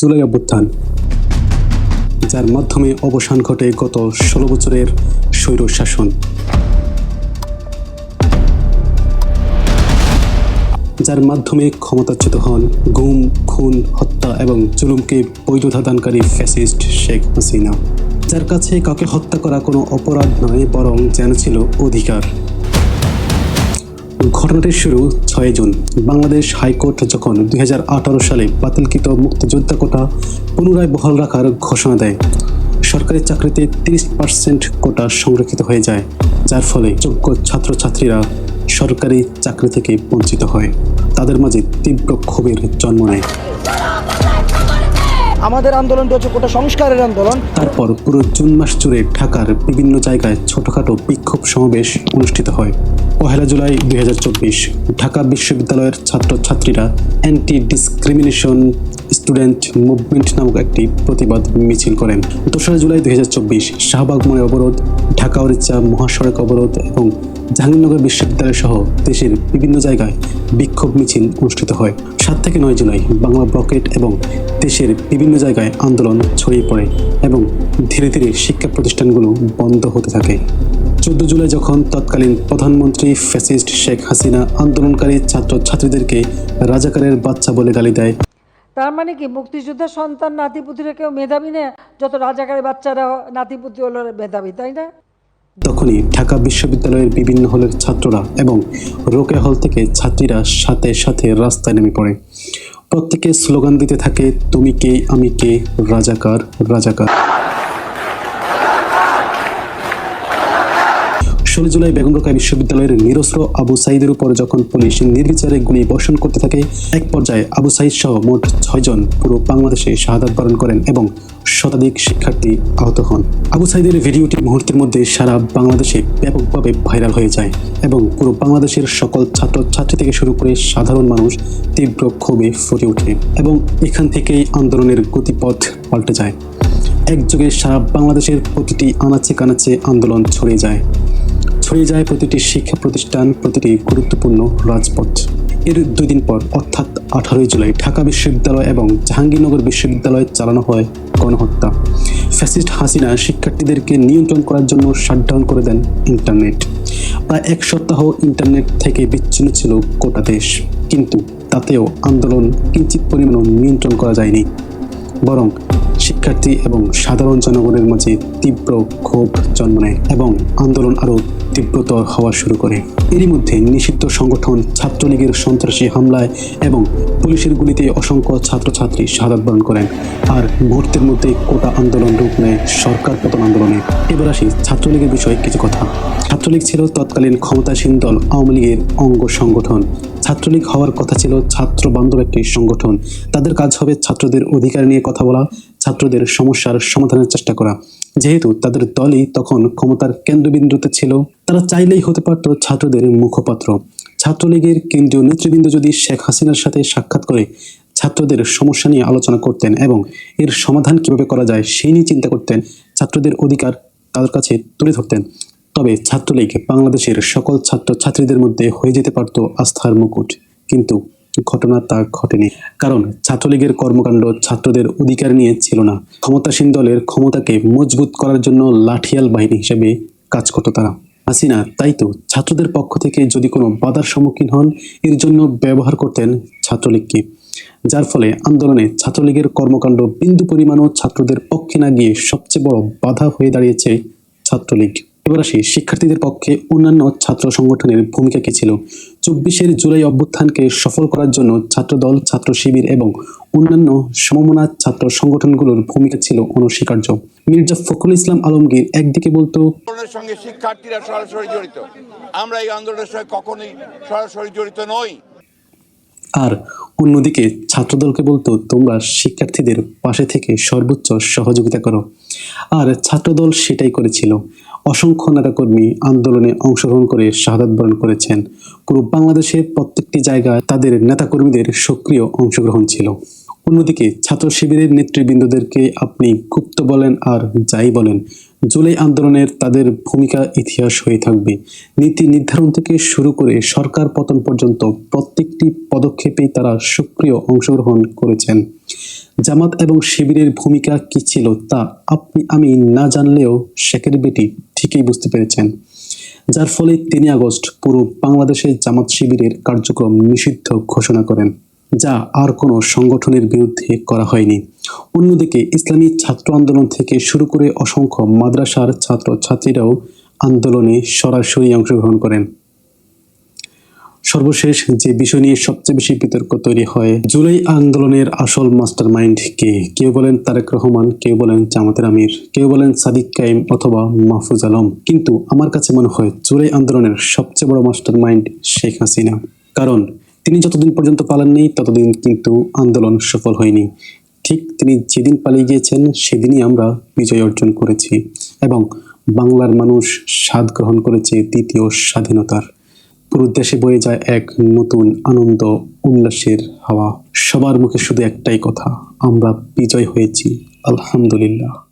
জুলাই অভ্যুত্থান যার মাধ্যমে অবসান ঘটে গত ষোলো বছরের স্বৈর শাসন। যার মাধ্যমে ক্ষমতাচ্যুত হন গুম, খুন, হত্যা এবং জুলুমকে বৈধতা দানকারী ফ্যাসিস্ট শেখ হাসিনা, যার কাছে কাউকে হত্যা করা কোনো অপরাধ নয়, বরং যেন ছিল অধিকার। ঘটনাটির শুরু ছয় জুন। বাংলাদেশ হাইকোর্ট যখন দুই হাজার আঠারো সালে বাতিলকৃত মুক্তিযোদ্ধা কোটা পুনরায় বহাল রাখার ঘোষণা দেয়, সরকারি চাকরিতে তিরিশ পার্সেন্ট কোটা সংরক্ষিত হয়ে যায়, যার ফলে যোগ্য ছাত্রছাত্রীরা সরকারি চাকরি থেকে বঞ্চিত হয়। তাদের মাঝে তীব্র ক্ষোভের জন্ম নেয়। আমাদের আন্দোলনটা হচ্ছে কোটা সংস্কারের আন্দোলন। তারপর পুরো জুন মাস জুড়ে ঢাকার বিভিন্ন জায়গায় ছোটখাটো বিক্ষোভ সমাবেশ অনুষ্ঠিত হয়। পহেলা জুলাই দু হাজার চব্বিশ, ঢাকা বিশ্ববিদ্যালয়ের ছাত্রছাত্রীরা অ্যান্টি ডিসক্রিমিনেশন স্টুডেন্ট মুভমেন্ট নামক একটি প্রতিবাদ মিছিল করেন। দোসরা জুলাই দুই শাহবাগ মোড়ে অবরোধ ঢাকা ওড়িশা মহাসড়ক অবরোধ এবং জাহাঙ্গীরনগর বিশ্ববিদ্যালয় সহ দেশের বিভিন্ন জায়গায় বিক্ষোভ মিছিল অনুষ্ঠিত হয়। সাত থেকে নয় জুলাই বাংলা ব্লকেট এবং দেশের বিভিন্ন জায়গায় আন্দোলন ছড়িয়ে পড়ে এবং ধীরে ধীরে শিক্ষা প্রতিষ্ঠানগুলো বন্ধ হতে থাকে। চোদ্দ জুলাই যখন তৎকালীন প্রধানমন্ত্রী ফ্যাসিস্ট শেখ হাসিনা আন্দোলনকারী ছাত্র ছাত্রীদেরকে রাজাকারের বাচ্চা বলে গালি দেয়, তার মানে কি মুক্তিযোদ্ধার সন্তান নাতিপুতিরা কেউ মেধাবী না? যত রাজাকারের বাচ্চারা নাতিপুতি হলো মেধাবী, তাই না? তখনই ঢাকা বিশ্ববিদ্যালয়ের বিভিন্ন হলের ছাত্ররা এবং রোকে হল থেকে ছাত্রীরা সাথে সাথে রাস্তায় নেমে পড়ে। প্রত্যেকে স্লোগান দিতে থাকে, তুমি কে, আমি কে, রাজাকার রাজাকার। ষোলো জুলাই বেগম বিশ্ববিদ্যালয়ের নিরস্ত্র আবু সাইদের উপর যখন পুলিশ নির্বিচারে গুলি বর্ষণ করতে থাকে, এক পর্যায়ে আবু সাইদ সহ মোট ছয়জন পুরো বাংলাদেশে শাহাদাত বরণ করেন এবং শতাধিক শিক্ষার্থী আহত হন। আবু সাইদের ভিডিওটি মুহূর্তের মধ্যে সারা বাংলাদেশে ব্যাপকভাবে ভাইরাল হয়ে যায় এবং পুরো বাংলাদেশের সকল ছাত্র ছাত্রী থেকে শুরু করে সাধারণ মানুষ তীব্র ক্ষোভে ফুটে ওঠে এবং এখান থেকেই আন্দোলনের গতিপথ পাল্টে যায়। একযোগে সারা বাংলাদেশের প্রতিটি আনাচে কানাচে আন্দোলন ছড়িয়ে যায়। ছড়িয়ে যায় প্রতিটি শিক্ষা প্রতিষ্ঠান, প্রতিটি গুরুত্বপূর্ণ রাজপথ। এর দুই দিন পর, অর্থাৎ আঠারোই জুলাই, ঢাকা বিশ্ববিদ্যালয় এবং জাহাঙ্গীরনগর বিশ্ববিদ্যালয়ে চালানো হয় গণহত্যা। ফ্যাসিস্ট হাসিনা শিক্ষার্থীদেরকে নিয়ন্ত্রণ করার জন্য শাটডাউন করে দেন ইন্টারনেট। প্রায় এক সপ্তাহ ইন্টারনেট থেকে বিচ্ছিন্ন ছিল গোটা দেশ। কিন্তু তাতেও আন্দোলন কিঞ্চিত পরিমাণও নিয়ন্ত্রণ করা যায়নি। বরং শিক্ষার্থী এবং সাধারণ জনগণের মাঝে তীব্র ক্ষোভ জন্ম নেয় এবং আন্দোলন আরও তীব্রতর হওয়া শুরু করে। এরই মধ্যে নিষিদ্ধ সংগঠন ছাত্রলীগের সন্ত্রাসী হামলায় এবং পুলিশের গুলিতে অসংখ্য ছাত্রছাত্রী শাহাদ বরণ করেন। আর মুহূর্তের মধ্যে কোটা আন্দোলন রূপ নেয় সরকার পতন আন্দোলনে। এবার আসি ছাত্রলীগের বিষয়ে কিছু কথা। ছাত্রলীগ ছিল তৎকালীন ক্ষমতাসীন দল, আওয়ামী লীগের অঙ্গ সংগঠন। ছাত্রলীগ হওয়ার কথা ছিল ছাত্র বান্ধব একটি সংগঠন। তাদের কাজ হবে ছাত্রদের অধিকার নিয়ে কথা বলা ছাত্রদের সমস্যার সমাধানের চেষ্টা করা। যেহেতু তাদের দলই তখন ক্ষমতার কেন্দ্রবিন্দুতে ছিল, তারা চাইলেই হতে পারত ছাত্রদের মুখপাত্র। ছাত্রলীগের কেন্দ্রীয় নেতৃবৃন্দ যদি শেখ হাসিনার সাথে সাক্ষাৎ করে ছাত্রদের সমস্যা নিয়ে আলোচনা করতেন এবং এর সমাধান কীভাবে করা যায় সেই নিয়ে চিন্তা করতেন, ছাত্রদের অধিকার তাদের কাছে তুলে ধরতেন। তবে ছাত্রলীগ বাংলাদেশের সকল ছাত্র ছাত্রীদের মধ্যে হয়ে যেতে পারত আস্থার মুকুট। কিন্তু ঘটনা তা ঘটেনি। কারণ ছাত্রলীগের কর্মকাণ্ড ছাত্রদের অধিকার নিয়ে ছিল না। ক্ষমতাসীন দলের ক্ষমতাকে মজবুত করার জন্য লাঠিয়াল বাহিনী হিসেবে কাজ করত তারা। হাসিনা, তাই তো, ছাত্রদের পক্ষ থেকে যদি কোনো বাধার সম্মুখীন হন, এর জন্য ব্যবহার করতেন ছাত্রলীগকে। যার ফলে আন্দোলনে ছাত্রলীগের কর্মকাণ্ড বিন্দু পরিমাণও ছাত্রদের পক্ষে না গিয়ে সবচেয়ে বড় বাধা হয়ে দাঁড়িয়েছে ছাত্রলীগ। এবার আসি শিক্ষার্থীদের পক্ষে অন্যান্য ছাত্র সংগঠনের ভূমিকা কি ছিল? চব্বিশের জুলাই অভ্যুত্থানকে সফল করার জন্য ছাত্রদল ছাত্র শিবির এবং অন্যান্য সমমনা ছাত্র সংগঠনগুলোর ভূমিকা ছিল অনস্বীকার্য। মির্জা ফখরুল ইসলাম আলমগীর একদিকে বলতো সঙ্গে শিক্ষার্থীরা সরাসরি জড়িত। আমরা এই আন্দোলনের সঙ্গে কখনোই সরাসরি জড়িত নই। আর অন্যদিকে ছাত্রদলকে বলতো তোমরা শিক্ষার্থীদের পাশে থেকে সর্বোচ্চ সহযোগিতা করো। আর ছাত্রদল সেটাই করেছিল। অসংখ্য নেতাকর্মী আন্দোলনে অংশগ্রহণ করে শাহাদাত বরণ করেছেন। পুরো বাংলাদেশের প্রত্যেকটি জায়গায় তাদের নেতাকর্মীদের সক্রিয় অংশগ্রহণ ছিল। অন্যদিকে ছাত্র শিবিরের নেতৃবৃন্দদেরকে আপনি গুপ্ত বলেন আর যাই বলেন, জুলাই আন্দোলনের তাদের ভূমিকা ইতিহাস হয়ে থাকবে। নীতি নির্ধারণ থেকে শুরু করে সরকার পতন পর্যন্ত প্রত্যেকটি পদক্ষেপেই তারা সক্রিয় অংশগ্রহণ করেছেন। জামাত এবং শিবিরের ভূমিকা কি ছিল তা আপনি আমি না জানলেও শেখের বেটি ঠিকই বুঝতে পেরেছেন। যার ফলে তিন আগস্ট পুরো বাংলাদেশে জামাত শিবিরের কার্যক্রম নিষিদ্ধ ঘোষণা করেন, যা আর কোনো সংগঠনের বিরুদ্ধে করা হয়নি। অন্যদিকে ইসলামী ছাত্র আন্দোলন থেকে শুরু করে অসংখ্য মাদ্রাসার ছাত্র ছাত্রীরাও আন্দোলনে সরাসরি অংশগ্রহণ করেন। সর্বশেষ যে বিষয় নিয়ে সবচেয়ে বেশি বিতর্ক তৈরি হয়, জুলাই আন্দোলনের আসল মাস্টার মাইন্ড কে? কেউ বলেন তারেক রহমান, কেউ বলেন জামাতের আমির, কেউ বলেন সাদিক কাইম অথবা মাহফুজ আলম। কিন্তু আমার কাছে মনে হয় জুলাই আন্দোলনের সবচেয়ে বড় মাস্টার মাইন্ড শেখ হাসিনা। কারণ তিনি যতদিন পর্যন্ত পালাননি, ততদিন কিন্তু আন্দোলন সফল হয়নি। ঠিক তিনি যেদিন পালিয়ে গিয়েছেন, সেদিনই আমরা বিজয় অর্জন করেছি এবং বাংলার মানুষ স্বাদ গ্রহণ করেছে দ্বিতীয় স্বাধীনতার। পুরো দেশে বয়ে যায় এক নতুন আনন্দ, উল্লাসের হাওয়া। সবার মুখে শুধু একটাই কথা, আমরা বিজয় হয়েছি, আলহামদুলিল্লাহ।